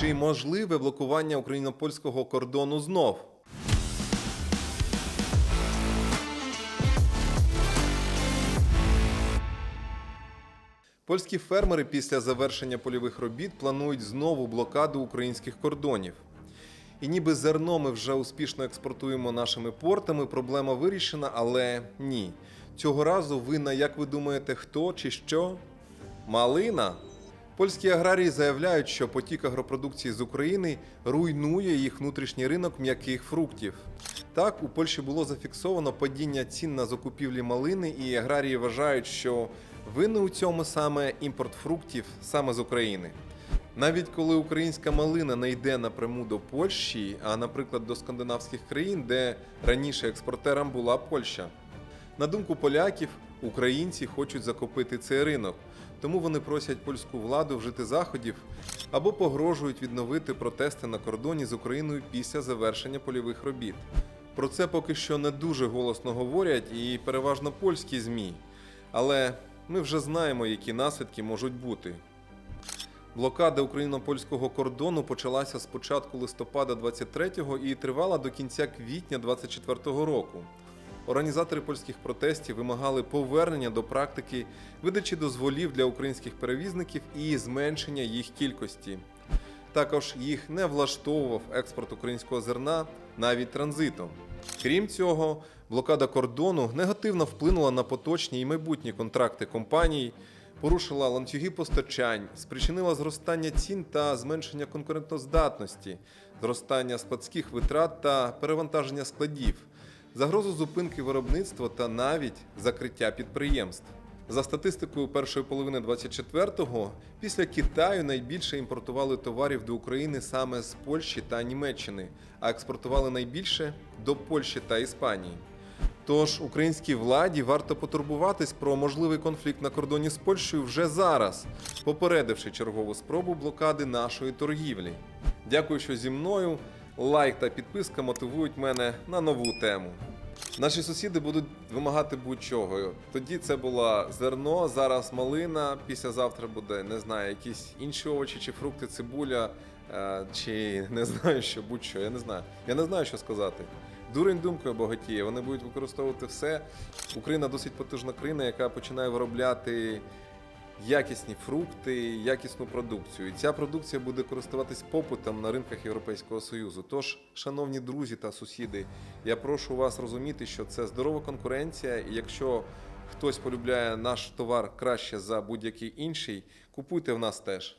Чи можливе блокування україно-польського кордону знов? Польські фермери після завершення польових робіт планують знову блокаду українських кордонів. І ніби зерно ми вже успішно експортуємо нашими портами, проблема вирішена, але ні. Цього разу винна, як ви думаєте, хто чи що? Малина. Польські аграрії заявляють, що потік агропродукції з України руйнує їх внутрішній ринок м'яких фруктів. Так, у Польщі було зафіксовано падіння цін на закупівлі малини, і аграрії вважають, що винний у цьому саме імпорт фруктів саме з України. Навіть коли українська малина не йде напряму до Польщі, а, наприклад, до скандинавських країн, де раніше експортером була Польща. На думку поляків, українці хочуть закупити цей ринок, тому вони просять польську владу вжити заходів або погрожують відновити протести на кордоні з Україною після завершення польових робіт. Про це поки що не дуже голосно говорять і переважно польські ЗМІ. Але ми вже знаємо, які наслідки можуть бути. Блокада україно-польського кордону почалася з початку листопада 23-го і тривала до кінця квітня 24-го року. Організатори польських протестів вимагали повернення до практики видачі дозволів для українських перевізників і зменшення їх кількості. Також їх не влаштовував експорт українського зерна навіть транзитом. Крім цього, блокада кордону негативно вплинула на поточні і майбутні контракти компаній, порушила ланцюги постачань, спричинила зростання цін та зменшення конкурентоздатності, зростання складських витрат та перевантаження складів, загрозу зупинки виробництва та навіть закриття підприємств. За статистикою першої половини 24-го, після Китаю найбільше імпортували товарів до України саме з Польщі та Німеччини, а експортували найбільше до Польщі та Іспанії. Тож українській владі варто потурбуватись про можливий конфлікт на кордоні з Польщею вже зараз, попередивши чергову спробу блокади нашої торгівлі. Дякую, що зі мною. Лайк та підписка мотивують мене на нову тему. Наші сусіди будуть вимагати будь-чого. Тоді це була зерно, зараз малина, післязавтра буде, не знаю, якісь інші овочі чи фрукти, цибуля, е, чи не знаю, що будь-що. Я не знаю. Я не знаю, що сказати. Дурень думкою багатіє. Вони будуть використовувати все. Україна досить потужна країна, яка починає виробляти якісні фрукти, якісну продукцію. І ця продукція буде користуватись попитом на ринках Європейського Союзу. Тож, шановні друзі та сусіди, я прошу вас розуміти, що це здорова конкуренція, і якщо хтось полюбляє наш товар краще за будь-який інший, купуйте в нас теж.